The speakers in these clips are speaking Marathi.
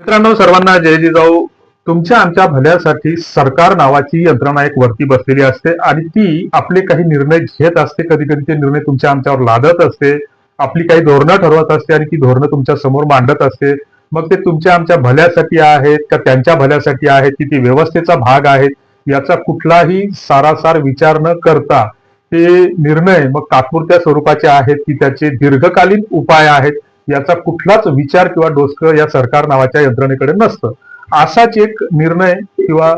मित्रांनो सर्वांना जय जिजाऊ. तुमच्या आमच्या भल्यासाठी सरकार नावाची यंत्रणा एक वरती बसलेली असते आणि ती आपले काही निर्णय घेत असते. कधी कधी ते निर्णय तुमच्या आमच्यावर लादत असते. आपली काही धोरणं ठरवत असते आणि ती धोरणं तुमच्यासमोर मांडत असते. मग ते तुमच्या आमच्या भल्यासाठी आहेत का त्यांच्या भल्यासाठी आहेत? की ती व्यवस्थेचा भाग आहेत? याचा कुठलाही सारासार विचार न करता ते निर्णय मग तात्पुरत्या स्वरूपाचे आहेत की त्याचे दीर्घकालीन उपाय आहेत. याचा कुठलाच विचार किंवा डोसकं या सरकार नावाच्या यंत्रणेकडे नसतं. असाच एक निर्णय किंवा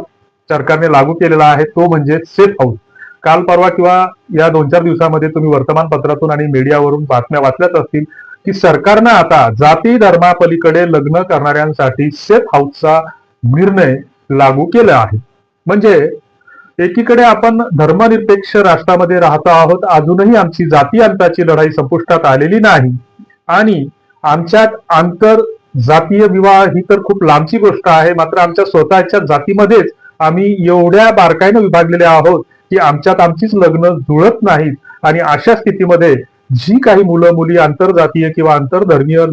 सरकारने लागू केलेला आहे तो म्हणजे सेफ हाऊस काल परवा किंवा या दोन चार दिवसामध्ये तुम्ही वर्तमानपत्रातून आणि मीडियावरून बातम्या वाचल्याच असतील की सरकारनं आता जाती धर्मापलीकडे लग्न करणाऱ्यांसाठी सेफ हाऊसचा निर्णय लागू केला आहे. म्हणजे एकीकडे आपण धर्मनिरपेक्ष राष्ट्रामध्ये राहतो आहोत अजूनही आमची जाती अंताची लढाई संपुष्टात आलेली नाही आणि आमच्यात आंतर जातीय विवाह ही तर खूप लांबची गोष्ट आहे. मात्र आमच्या स्वतःच्या जातीमध्येच आम्ही एवढ्या बारकाईनं विभागलेले आहोत की आमच्यात आमचीच लग्न जुळत नाहीत. आणि अशा स्थितीमध्ये जी काही मुलं मुली आंतरजातीय किंवा आंतरधर्मीय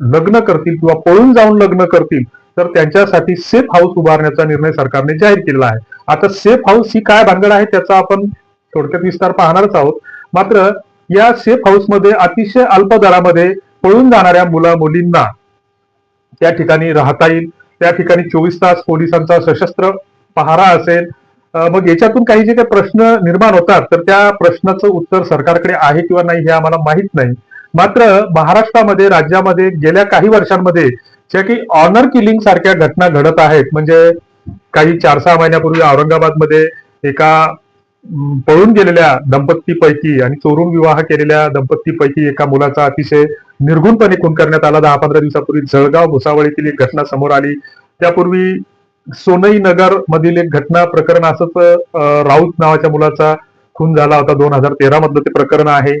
लग्न करतील किंवा पळून जाऊन लग्न करतील तर त्यांच्यासाठी सेफ हाऊस उभारण्याचा निर्णय सरकारने जाहीर केलेला आहे. आता सेफ हाऊस ही काय भानगड आहे त्याचा आपण थोडक्यात विस्तार पाहणारच आहोत. मात्र या सेफ हाऊसमध्ये अतिशय अल्प दरामध्ये पळून जाणाऱ्या मुला मुलींना त्या ठिकाणी राहता येईल. त्या ठिकाणी चोवीस तास पोलिसांचा सशस्त्र पहारा असेल. मग याच्यातून काही जे काही प्रश्न निर्माण होतात तर त्या प्रश्नाचं उत्तर सरकारकडे आहे किंवा नाही हे आम्हाला माहीत नाही. मात्र महाराष्ट्रामध्ये राज्यामध्ये गेल्या काही वर्षांमध्ये ज्या काही ऑनर किलिंग सारख्या घटना घडत आहेत म्हणजे काही चार सहा महिन्यापूर्वी औरंगाबादमध्ये एका पळून गेलेल्या दंपतीपैकी आणि चोरून विवाह केलेल्या दंपतीपैकी एका मुलाचा अतिशय निर्गुणपणे खून करण्यात आला. दहा पंधरा दिवसापूर्वी जळगाव भुसावळीतील एक घटना समोर आली. त्यापूर्वी सोनई नगर मधील एक घटना प्रकरण असंच राऊत नावाच्या मुलाचा खून झाला होता. दोन हजार तेरा मधलं ते प्रकरण आहे.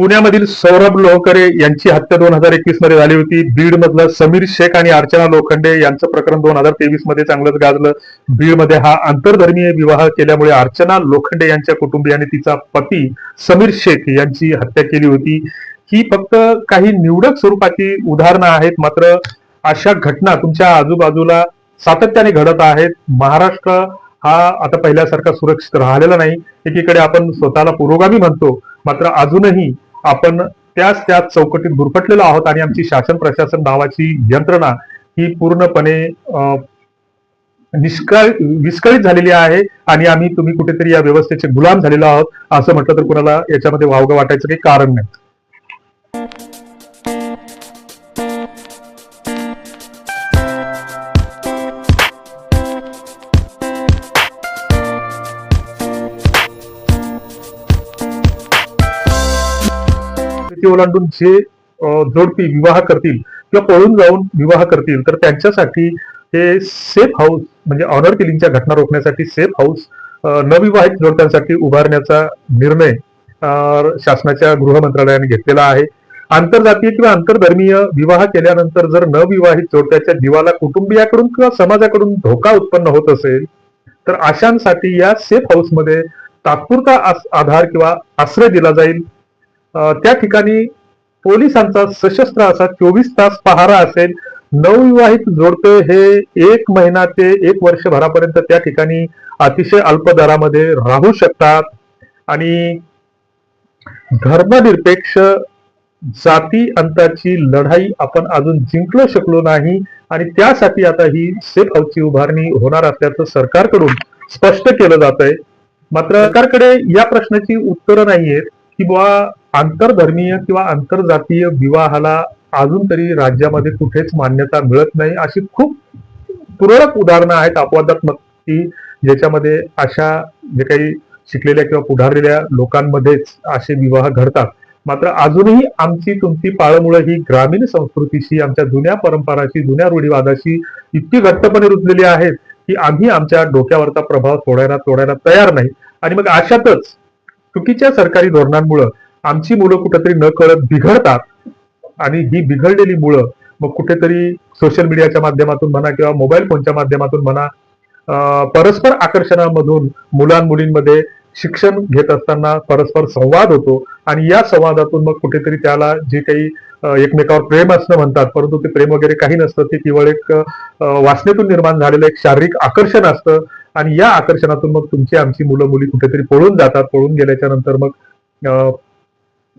पुण्यामधील सौरभ लोहकरे यांची हत्या दोन हजार एकवीसमध्ये झाली होती. बीड मधलं समीर शेख आणि अर्चना लोखंडे यांचं प्रकरण दोन हजार तेवीसमध्ये चांगलंच गाजलं. बीडमध्ये हा आंतरधर्मीय विवाह केल्यामुळे अर्चना लोखंडे यांच्या कुटुंबियाने तिचा पती समीर शेख यांची हत्या केली होती. ही फक्त काही निवडक स्वरूपाची उदाहरणं आहेत मात्र अशा घटना तुमच्या आजूबाजूला सातत्याने घडत आहेत. महाराष्ट्र हा आता पहिल्यासारखा सुरक्षित राहिलेला नाही. एकीकडे आपण स्वतःला पुरोगामी म्हणतो मात्र अजूनही आपण त्याच त्याच चौकटीत गुरफटलेलो आहोत आणि आमची शासन प्रशासन नावाची यंत्रणा ही पूर्णपणे अं, निष्काळ विस्कळीत झालेली आहे आणि आम्ही तुम्ही कुठेतरी या व्यवस्थेचे गुलाम झालेलो आहोत असं म्हटलं तर कुणाला याच्यामध्ये वावगं वाटायचं काही कारण नाही. ती ओलांडून जे जोडपी विवाह करतील किंवा पळून जाऊन विवाह करतील तर त्यांच्यासाठी हे सेफ हाऊस म्हणजे ऑनर किलिंगच्या घटना रोखण्यासाठी सेफ हाऊस नविवाहित नवविवाहित जोडप्यांसाठी उभारण्याचा निर्णय शासनाच्या गृह मंत्रालयाने घेतलेला आहे. आंतरजातीय किंवा आंतरधर्मीय विवाह केल्यानंतर जर नवविवाहित जोडप्याच्या जीवाला कुटुंबियाकडून किंवा समाजाकडून धोका उत्पन्न होत असेल तर अशांसाठी या सेफ हाऊसमध्ये तात्पुरता आधार किंवा आश्रय दिला जाईल. त्या ठिकाणी पोलिसांचा सशस्त्र असा चोवीस तास पहारा असेल. नवविवाहित जोडपे हे एक महिना ते एक वर्षभरापर्यंत त्या ठिकाणी अतिशय अल्प दरामध्ये राहू शकतात. आणि धर्मनिरपेक्ष जाती अंताची लढाई आपण अजून जिंकलो शकलो नाही. आणि त्यासाठी आता ही सेफ हाऊसची उभारणी होणार असल्याचं सरकारकडून स्पष्ट केलं जात आहे मात्र सरकारकडे या प्रश्नाची उत्तरं नाहीयेत. की बुवा आंतरधर्मीय किंवा आंतरजातीय विवाहाला अजून तरी राज्यामध्ये कुठेच मान्यता मिळत नाही अशी खूप तुरळक उदाहरणं आहेत अपवादात्मक की ज्याच्यामध्ये अशा जे काही शिकलेल्या किंवा पुढारलेल्या लोकांमध्येच असे विवाह घडतात. मात्र अजूनही आमची तुमची पाळमुळं ही ग्रामीण संस्कृतीशी आमच्या जुन्या परंपराशी जुन्या रूढीवादाशी इतकी घट्टपणे रुजलेली आहेत की आम्ही आमच्या डोक्यावरचा प्रभाव सोडायला तोडायला तयार नाही. आणि मग अशातच चुकीच्या सरकारी धोरणांमुळं आमची मुलं कुठेतरी न कळत बिघडतात आणि ही बिघडलेली मुलं मग कुठेतरी सोशल मीडियाच्या माध्यमातून म्हणा किंवा मोबाईल फोनच्या माध्यमातून म्हणा परस्पर आकर्षणामधून मुलां मुलींमध्ये शिक्षण घेत असताना परस्पर संवाद होतो आणि या संवादातून मग कुठेतरी त्याला जे काही एकमेकावर प्रेम असणं म्हणतात परंतु ते प्रेम वगैरे काही नसतं ते केवळ एक वाचनेतून वासनेतून निर्माण झालेलं एक शारीरिक आकर्षण असतं. आणि या आकर्षणातून मग तुमची आमची मुलं मुली कुठेतरी पळून जातात पळून गेल्याच्यानंतर मग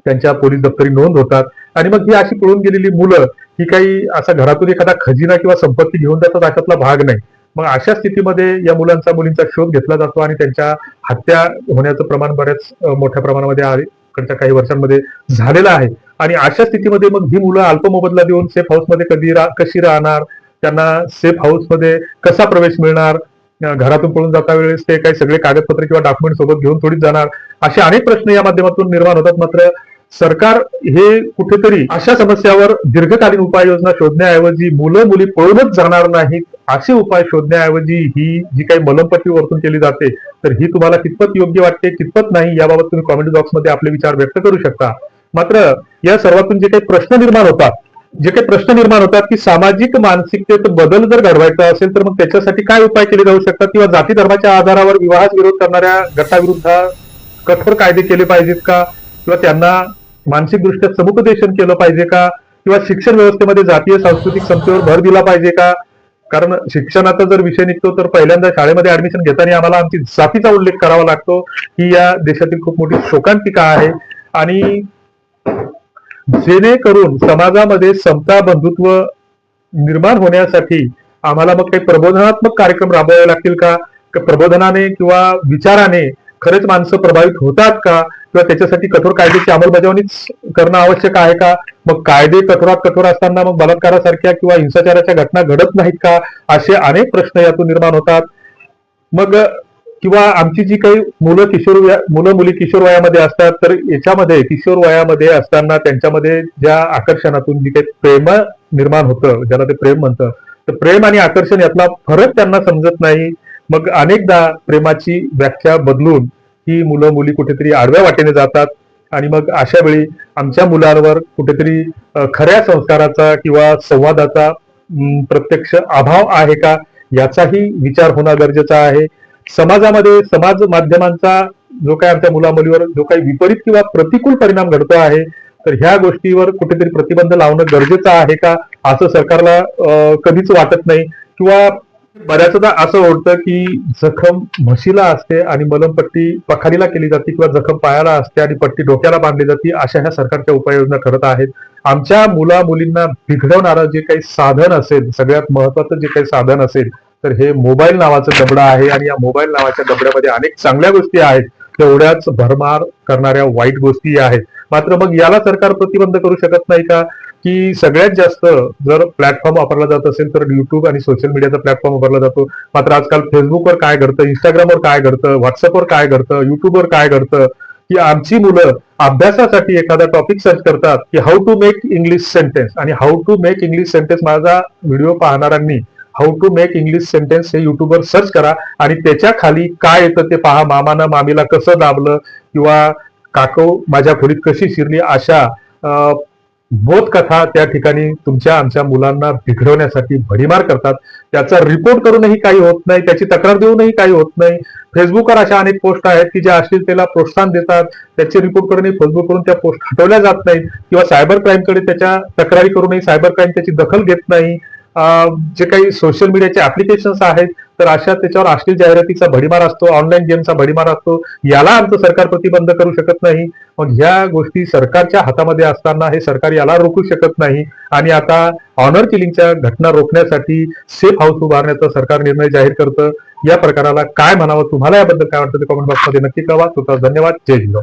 त्यांच्या पोलीस दप्तरी नोंद होतात. आणि मग ही अशी पळून गेलेली मुलं ही काही असा घरातून एखादा खजिना किंवा संपत्ती घेऊन जातात अशातला भाग नाही. मग अशा स्थितीमध्ये या मुलांचा मुलींचा शोध घेतला जातो आणि त्यांच्या हत्या होण्याचं प्रमाण बऱ्याच मोठ्या प्रमाणामध्ये अलीकडच्या काही वर्षांमध्ये झालेलं आहे. आणि अशा स्थितीमध्ये मग ही मुलं अल्प मोबदला देऊन सेफ हाऊसमध्ये कधी रा कशी राहणार? त्यांना सेफ हाऊसमध्ये कसा प्रवेश मिळणार? घरातून पळून जाता वेळेस ते काही सगळे कागदपत्र किंवा डॉक्युमेंट सोबत घेऊन थोडीच जाणार. असे अनेक प्रश्न या माध्यमातून निर्माण होतात. मात्र सरकार हे कुठेतरी अशा समस्यावर दीर्घकालीन उपाययोजना शोधण्याऐवजी मुलं मुली पळूनच जाणार नाहीत असे उपाय शोधण्याऐवजी ही जी काही मलमपट्टी वरतून केली जाते तर ही तुम्हाला कितपत योग्य वाटते कितपत नाही याबाबत तुम्ही कॉमेंट बॉक्समध्ये आपले विचार व्यक्त करू शकता. मात्र या सर्वातून जे काही प्रश्न निर्माण होतात जे काही प्रश्न निर्माण होतात की सामाजिक मानसिकतेत बदल जर घडवायचा असेल तर मग त्याच्यासाठी काय उपाय केले जाऊ शकतात? किंवा जाती धर्माच्या आधारावर विवाहास विरोध करणाऱ्या गटाविरुद्ध कठोर कायदे केले पाहिजेत का? किंवा त्यांना मानसिकदृष्ट्या समुपदेशन केलं पाहिजे का? किंवा शिक्षण व्यवस्थेमध्ये जातीय सांस्कृतिक समतेवर भर दिला पाहिजे का? कारण शिक्षणाचा जर विषय निघतो तर पहिल्यांदा शाळेमध्ये ऍडमिशन घेताना आम्हाला आमची जातीचा उल्लेख करावा लागतो. ही या देशातील खूप मोठी शोकांतिका आहे. आणि जेणेकरून समाजामध्ये समता बंधुत्व निर्माण होण्यासाठी आम्हाला मग काही प्रबोधनात्मक कार्यक्रम राबवावे लागतील का? प्रबोधनाने किंवा विचाराने खरेच माणसं प्रभावित होतात का? किंवा त्याच्यासाठी कठोर कायद्याची अंमलबजावणीच करणं आवश्यक आहे का? मग कायदे कठोरात कठोर असताना मग बलात्कारासारख्या किंवा हिंसाचाराच्या घटना घडत नाहीत का? असे अनेक प्रश्न यातून निर्माण होतात. मग किंवा आमची जी काही मुलं किशोर वया- मुलं मुली किशोर वयामध्ये असतात तर याच्यामध्ये किशोर वयामध्ये असताना त्यांच्यामध्ये ज्या आकर्षणातून जी काही प्रेम निर्माण होतं ज्याला ते प्रेम म्हणतं तर प्रेम आणि आकर्षण यातला फरक त्यांना समजत नाही. मग अनेकदा प्रेमाची व्याख्या बदलून ही मुलं मुली कुठेतरी आडव्या वाटेने जातात आणि मग अशा वेळी आमच्या मुलांवर कुठेतरी खऱ्या संस्काराचा किंवा संवादाचा प्रत्यक्ष अभाव आहे का? याचाही विचार होणं गरजेचा आहे. समाजामध्ये समाज माध्यमांचा जो काही आमच्या मुलामुलीवर जो काही विपरीत किंवा प्रतिकूल परिणाम घडतो आहे तर ह्या गोष्टीवर कुठेतरी प्रतिबंध लावणं गरजेचं आहे का? असं सरकारला कधीच वाटत नाही. किंवा बऱ्याचदा असं होतं की जखम म्हशीला असते आणि मलमपट्टी पखालीला केली जाते किंवा जखम पायाला असते आणि पट्टी डोक्याला बांधली जाते अशा ह्या सरकारच्या उपाययोजना करत आहेत. आमच्या मुला मुलींना बिघडवणारं जे काही साधन असेल सगळ्यात महत्वाचं जे काही साधन असेल तर हे मोबाईल नावाचं दबडा आहे आणि या मोबाईल नावाच्या दबड्यामध्ये अनेक चांगल्या गोष्टी आहेत. तेवढ्याच भरमार करणाऱ्या वाईट गोष्टी आहेत. मात्र मग याला सरकार प्रतिबंध करू शकत नाही का? की सगळ्यात जास्त जर प्लॅटफॉर्म वापरला जात असेल तर युट्यूब आणि सोशल मीडियाचा प्लॅटफॉर्म वापरला जातो. मात्र आजकाल फेसबुकवर काय घडतं? इंस्टाग्रामवर काय घडतं? व्हॉट्सअपवर काय घडतं? युट्यूबवर काय घडतं? की आमची मुलं अभ्यासासाठी एखादा टॉपिक सर्च करतात की how to make English sentence आणि how to make English sentence माझा video पाहणाऱ्यांनी how to make English sentence हे युट्यूबवर सर्च करा आणि त्याच्याखाली काय येतं ते पहा. मामानं मामीला कसं दाबलं किंवा काकू माझ्या खोलीत कशी शिरली अशा अं, बोधकथा त्या ठिकाणी तुमच्या आमच्या मुलांना बिघडवण्यासाठी भडीमार करतात. त्याचा रिपोर्ट करूनही काही होत नाही त्याची तक्रार देऊनही काही होत नाही. फेसबुकवर अशा अनेक पोस्ट आहेत की ज्या अश्लीलतेला प्रोत्साहन देतात. त्याचे रिपोर्ट करूनही फेसबुकवरून त्या पोस्ट हटवल्या जात नाहीत. किंवा सायबर क्राईमकडे त्याच्या तक्रारी करूनही सायबर क्राईम त्याची दखल घेत नाही. जे काही सोशल मीडियाचे ऍप्लिकेशन्स आहेत तर अशा त्याच्यावर अश्लील जाहिरातीचा भडीमार असतो ऑनलाईन गेमचा भडीमार असतो. याला आमचं सरकार प्रतिबंध करू शकत नाही. मग ह्या गोष्टी सरकारच्या हातामध्ये असताना हे सरकार याला रोखू शकत नाही. आणि आता ऑनर किलिंगच्या घटना रोखण्यासाठी सेफ हाऊस उभारण्याचा सरकार निर्णय जाहीर करतं. या प्रकाराला काय म्हणावं तुम्हाला याबद्दल काय वाटतं ते कमेंट बॉक्समध्ये नक्की कळवा. तुमचा धन्यवाद. जय जिजाऊ